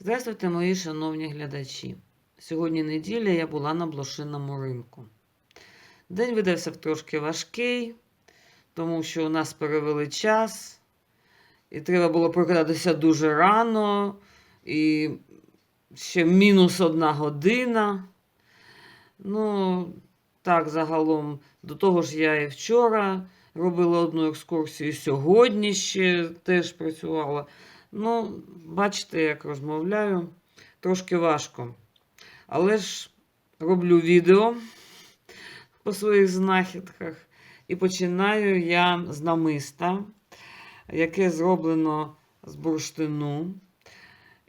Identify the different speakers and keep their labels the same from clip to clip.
Speaker 1: Здравствуйте, мої шановні глядачі. Сьогодні неділя я була на блошиному ринку. День видався трошки важкий, тому що у нас перевели час, і треба було прокидатися дуже рано, і ще мінус одна година. Ну, так, загалом, до того ж, я і вчора робила одну екскурсію, сьогодні ще теж працювала. Ну, бачите, як розмовляю. Трошки важко. Але ж роблю відео по своїх знахідках. І починаю я з намиста, яке зроблено з бурштину.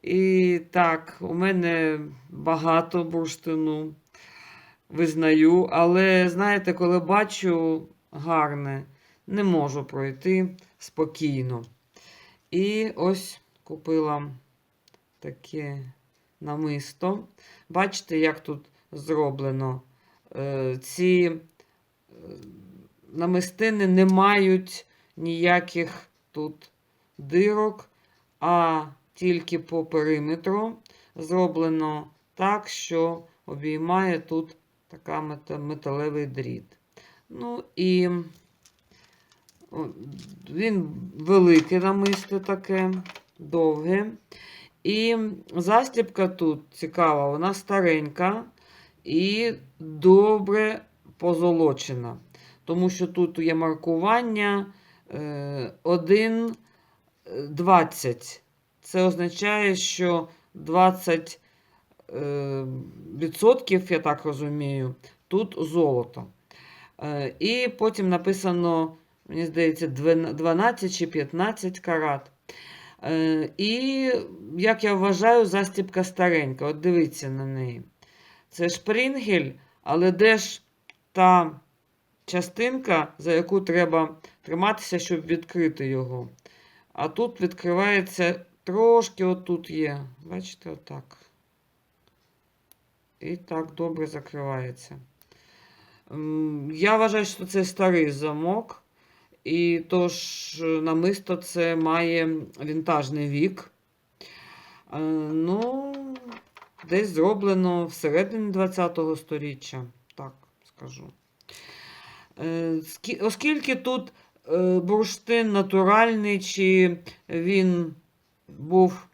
Speaker 1: І так, у мене багато бурштину, визнаю, але знаєте, коли бачу гарне, не можу пройти спокійно. І ось купила таке намисто. Бачите, як тут зроблено. Е, Ці е, намистини не мають ніяких тут дирок, а тільки по периметру зроблено так, що обіймає тут така металевий дріт. Ну і він велике намисто таке, довге. І застібка тут цікава, вона старенька і добре позолочена. Тому що тут є маркування е, 1,20. Це означає, що 20 е, відсотків, я так розумію, тут золото. Е, І потім написано, мені здається, 12 чи 15 карат. Е, І, як я вважаю, застібка старенька. От дивіться на неї. Це шпрінгель, але де ж та частинка, за яку треба триматися, щоб відкрити його. А тут відкривається трошки отут є. Бачите, отак. І так добре закривається. Я вважаю, що це старий замок. І тож намисто це має вінтажний вік. Е, Ну, десь зроблено всередині 20-го сторіччя, так скажу. Е, Оскільки тут е, бурштин натуральний, чи він був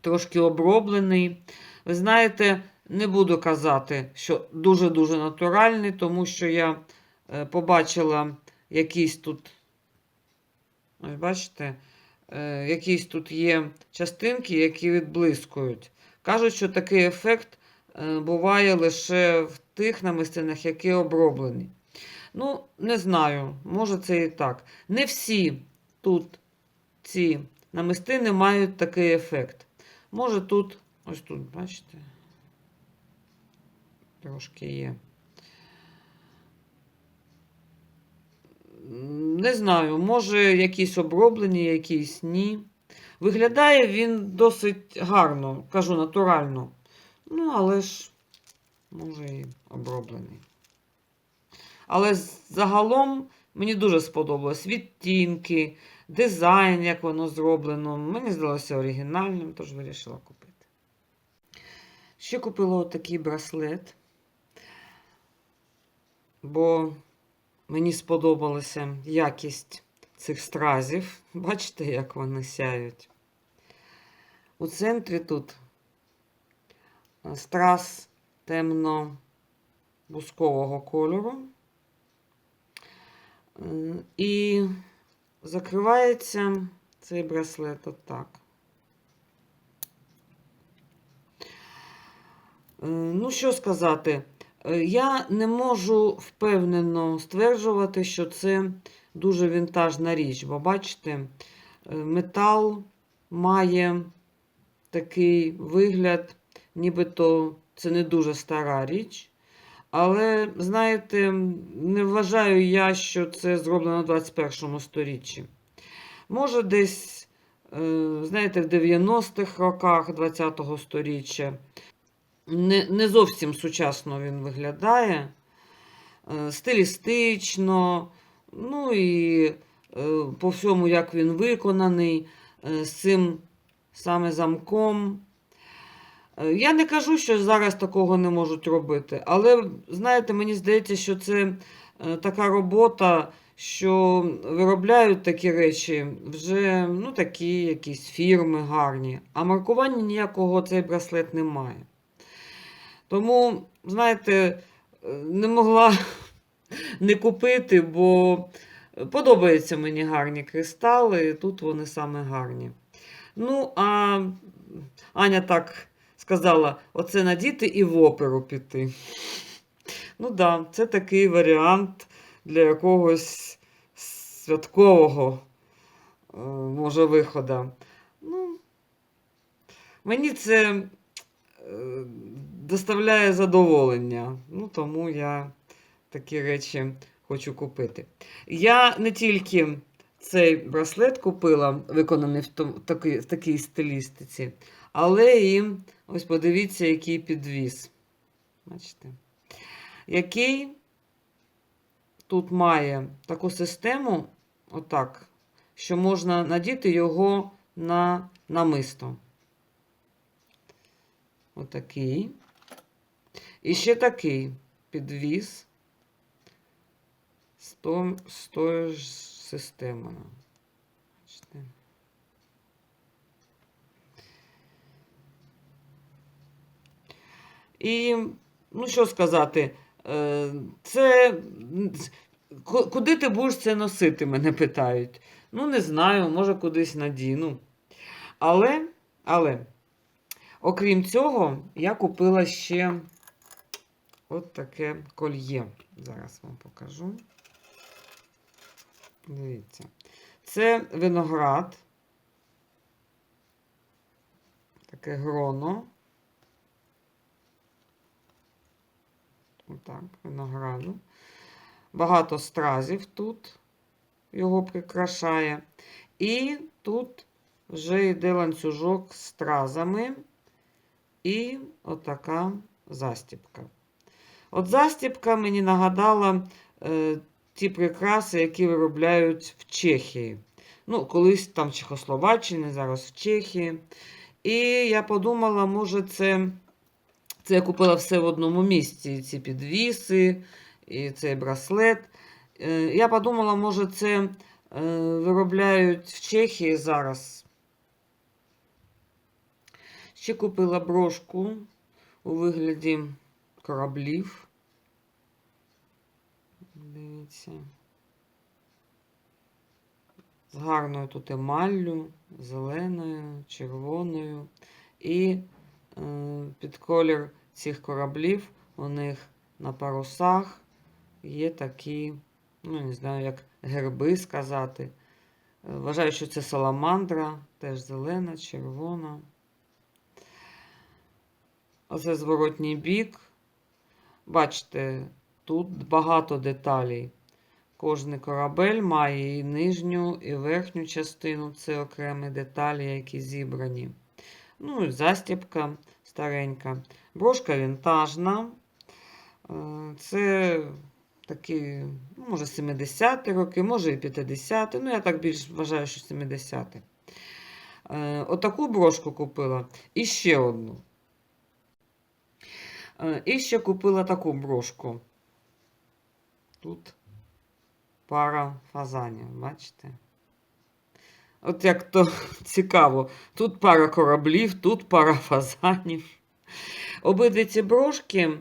Speaker 1: трошки оброблений, ви знаєте, не буду казати, що дуже-дуже натуральний, тому що я е, побачила якісь тут, ось бачите, е, якісь тут є частинки, які відблискують. Кажуть, що такий ефект е, буває лише в тих намистинах, які оброблені. Ну, не знаю, може це і так. Не всі тут ці намистини мають такий ефект. Може тут, ось тут, бачите, трошки є. Не знаю, може якісь оброблені, якісь ні. Виглядає він досить гарно, кажу натурально. Ну, але ж, може, і оброблений. Але загалом мені дуже сподобалось відтінки, дизайн, як воно зроблено. Мені здалося оригінальним, тож вирішила купити. Ще купила отакий браслет, бо мені сподобалася якість цих стразів. Бачите, як вони сяють. У центрі тут е, страз темно-бускового кольору. Е, І закривається цей браслет отак. Е, Ну, що сказати, я не можу впевнено стверджувати, що це дуже вінтажна річ, бо бачите, е, метал має такий вигляд, нібито це не дуже стара річ. Але, знаєте, не вважаю я, що це зроблено в 21 сторіччі. Може, десь, е, знаєте, в 90-х роках 20-го сторіччя. Не, не зовсім сучасно він виглядає. Е, Стилістично, ну і е, по всьому, як він виконаний, е, з цим саме замком Я не кажу, що зараз такого не можуть робити, але знаєте, мені здається, що це така робота, що виробляють такі речі вже ну, такі якісь фірми гарні, а маркування ніякого цей браслет не має. Тому, знаєте, е, не могла не купити, бо подобаються мені гарні кристали, і тут вони саме гарні. Ну, а Аня так сказала: оце надіти і в оперу піти. Ну да, це такий варіант для якогось святкового, е, може, виходу. Ну, мені це е, доставляє задоволення. Ну, тому я такі речі хочу купити. Я не тільки цей браслет купила, виконаний в, такій, в такій стилістиці, але і ось подивіться, який підвіз. Бачите? Який тут має таку систему, отак, що можна надіти його на намисто. Отакий. І ще такий підвіз з, том, з тою ж системою. І, ну що сказати, е, це куди ти будеш це носити, мене питають. Ну, не знаю, може кудись надіну. Але, але, окрім цього, я купила ще от таке кольє. Зараз вам покажу. Дивіться. Це виноград. Таке гроно. Отак, винограду. Багато стразів тут його прикрашає. І тут вже йде ланцюжок з стразами. І отака застіпка. От застіпка мені нагадала е, ті прикраси, які виробляють в Чехії. Ну, колись там в Чехословаччині, зараз в Чехії. І я подумала, може, це, це я купила все в одному місці. Ці підвіси, і цей браслет. Е, Я подумала, може, це е, виробляють в Чехії зараз. Ще купила брошку у вигляді кораблів. Дивіться. З гарною тут емаллю, зеленою, червоною. І е, під колір цих кораблів у них на парусах є такі, ну, не знаю, як герби сказати. Е, Вважаю, що це саламандра, теж зелена, червона. Оце зворотній бік. Бачите, тут багато деталей. Кожний корабель має і нижню, і верхню частину. Це окремі деталі, які зібрані. Ну і застібка старенька. Брошка вінтажна. Е, Це такі, ну, може, 70-ті роки, може і 50-ті. Ну, я так більш вважаю, що 70-ті. Е, Отаку брошку купила. І ще одну. Е, І ще купила таку брошку. Тут пара фазанів, бачите? От як то цікаво. Тут пара кораблів, тут пара фазанів. Обидві ці брошки,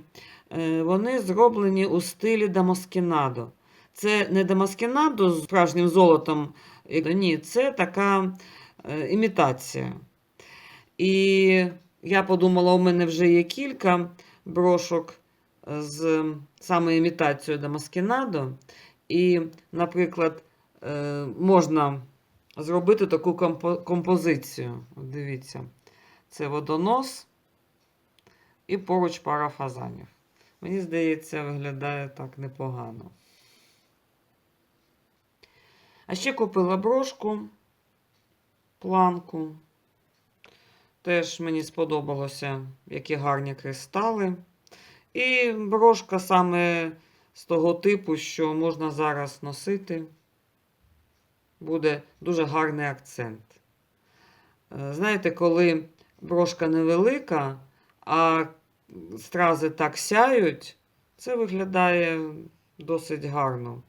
Speaker 1: е, вони зроблені у стилі дамаскінадо. Це не дамаскінадо з справжнім золотом. Ні, це така е, імітація. І я подумала, у мене вже є кілька брошок з саме імітацією Дамаскінадо. І, наприклад, е, можна зробити таку композицію. Дивіться, це водонос і поруч пара фазанів. Мені здається, виглядає так непогано. А ще купила брошку, планку. Теж мені сподобалося, які гарні кристали. І брошка саме з того типу, що можна зараз носити. Буде дуже гарний акцент. Е, Знаєте, коли брошка невелика, а стрази так сяють, це виглядає досить гарно.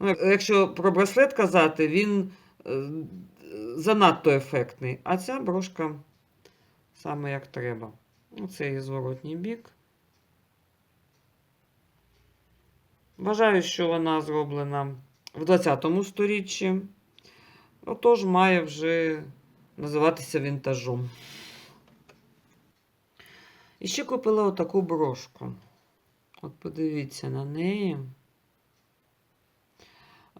Speaker 1: Ну, якщо про браслет казати, він е, занадто ефектний, а ця брошка саме як треба. Ну, Це її зворотній бік. Вважаю, що вона зроблена в 20 сторіччі. Отож, має вже називатися вінтажом. І ще купила отаку брошку. От подивіться на неї.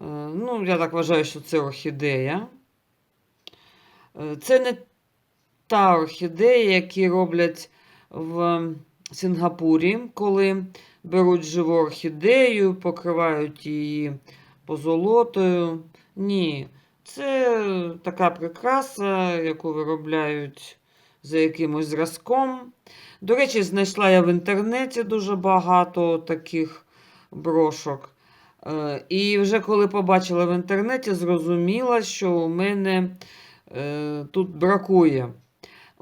Speaker 1: Е, Ну, я так вважаю, що це орхідея. Е, Це не та орхідея, які роблять в Сінгапурі, коли беруть живу орхідею, покривають її позолотою. Ні, це така прикраса, яку виробляють за якимось зразком. До речі, знайшла я в інтернеті дуже багато таких брошок. Е, І вже коли побачила в інтернеті, зрозуміла, що у мене е, тут бракує.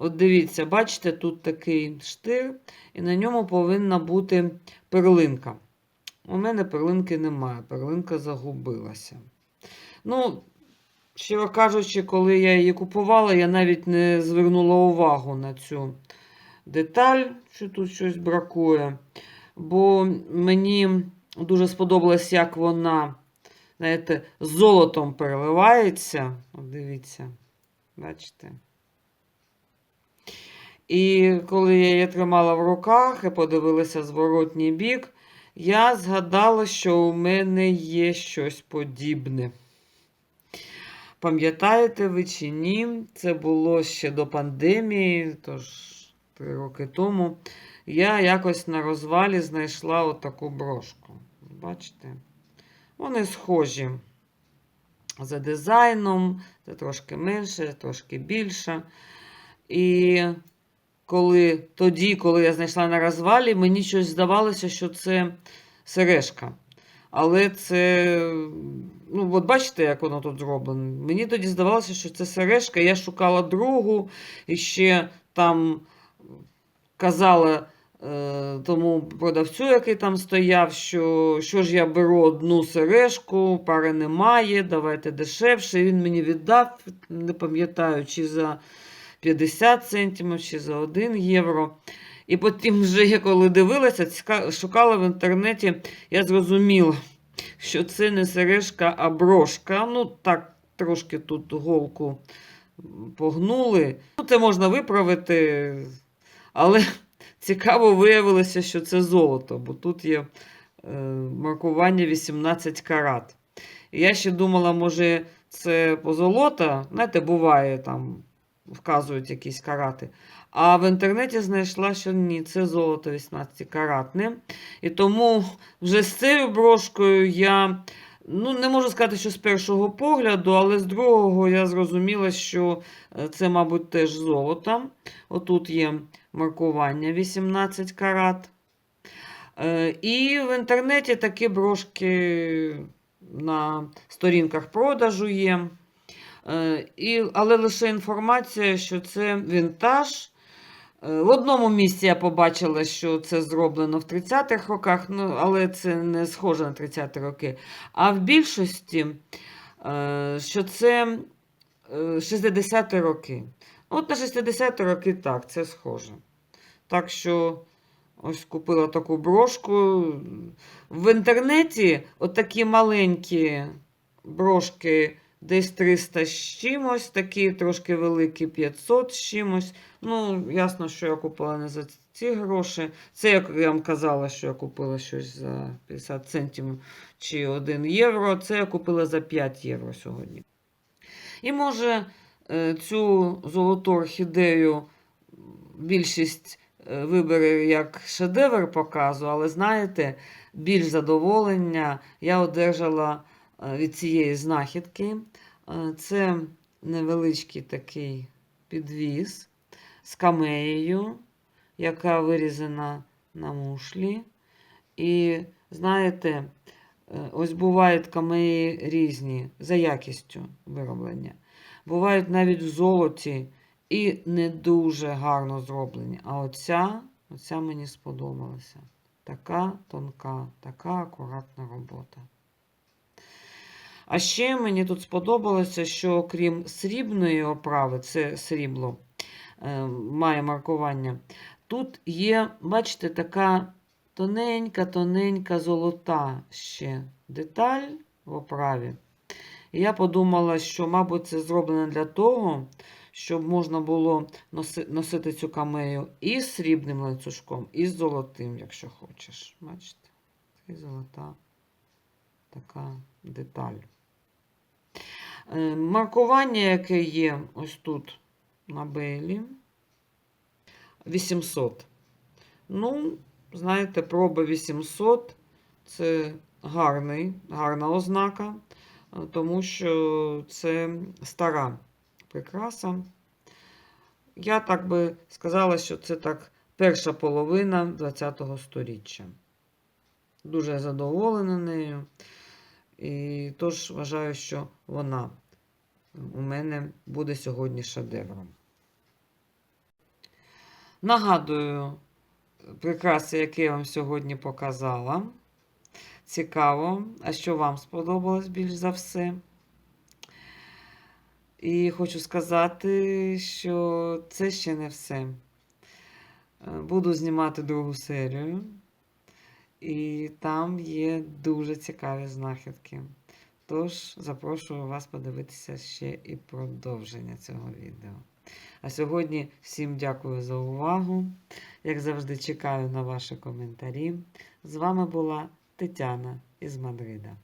Speaker 1: От дивіться, бачите, тут такий штир, і на ньому повинна бути перлинка. У мене перлинки немає, перлинка загубилася. Ну, щиро кажучи, коли я її купувала, я навіть не звернула увагу на цю деталь, що тут щось бракує. Бо мені дуже сподобалось, як вона, знаєте, золотом переливається. От дивіться, бачите? І коли я її тримала в руках і подивилася зворотній бік, я згадала, що у мене є щось подібне. Пам'ятаєте ви чи ні? Це було ще до пандемії, тож три роки тому. Я якось на розвалі знайшла отаку брошку. Бачите? Вони схожі за дизайном, це трошки менше, трошки більше. І коли, тоді, коли я знайшла на розвалі, мені щось здавалося, що це сережка. Але це, ну, от бачите, як воно тут зроблено. Мені тоді здавалося, що це сережка. Я шукала другу і ще там казала е, тому продавцю, який там стояв, що що ж я беру одну сережку, пари немає, давайте дешевше. Він мені віддав, не пам'ятаю, чи за 50 центимів, чи за 1 євро. І потім, вже я коли дивилася, шукала в інтернеті, я зрозуміла, що це не сережка, а брошка. Ну, так, трошки тут голку погнули. Ну, це можна виправити, але цікаво виявилося, що це золото, бо тут є е, маркування 18 карат. І я ще думала, може, це позолота. Знаєте, буває там, вказують якісь карати. А в інтернеті знайшла, що ні, це золото 18 каратне. І тому вже з цією брошкою я ну, не можу сказати, що з першого погляду, але з другого я зрозуміла, що е, це, мабуть, теж золото. Отут є маркування 18 карат. Е, І в інтернеті такі брошки на сторінках продажу є. Е, І, але лише інформація, що це вінтаж. Е, В одному місці я побачила, що це зроблено в 30-х роках, ну, але це не схоже на 30-ті роки. А в більшості, е, що це е, 60-ті роки. От на 60-ті роки так, це схоже. Так що ось купила таку брошку. В інтернеті отакі маленькі брошки десь 300 з чимось, такі трошки великі 500 з чимось. Ну, ясно, що я купила не за ці гроші. Це, як я вам казала, що я купила щось за 50 центів чи 1 євро. Це я купила за 5 євро сьогодні. І може е, цю золоту орхідею більшість е, вибере як шедевр показу, але знаєте, більш задоволення я одержала від цієї знахідки. Е, Це невеличкий такий підвіз з камеєю, яка вирізана на мушлі. І знаєте, е, ось бувають камеї різні за якістю вироблення. Бувають навіть в золоті і не дуже гарно зроблені. А оця, оця мені сподобалася. Така тонка, така акуратна робота. А ще мені тут сподобалося, що крім срібної оправи, це срібло е, має маркування. Тут є, бачите, така тоненька, тоненька золота ще деталь в оправі. І я подумала, що, мабуть, це зроблено для того, щоб можна було носити цю камею і з срібним ланцюжком, і з золотим, якщо хочеш. Бачите? Це золота така деталь. Е, Маркування, яке є ось тут на белі, 800. Ну, знаєте, проба 800 це гарний, гарна ознака, е, тому що це стара прикраса. Я так би сказала, що це так перша половина ХХ століття. Дуже задоволена нею. І тож вважаю, що вона у мене буде сьогодні шедевром. Нагадую прикраси, які я вам сьогодні показала. Цікаво, а що вам сподобалось більш за все? І хочу сказати, що це ще не все. Буду знімати другу серію. І там є дуже цікаві знахідки. Тож запрошую вас подивитися ще і продовження цього відео. А сьогодні всім дякую за увагу. Як завжди, чекаю на ваші коментарі. З вами була Тетяна із Мадрида.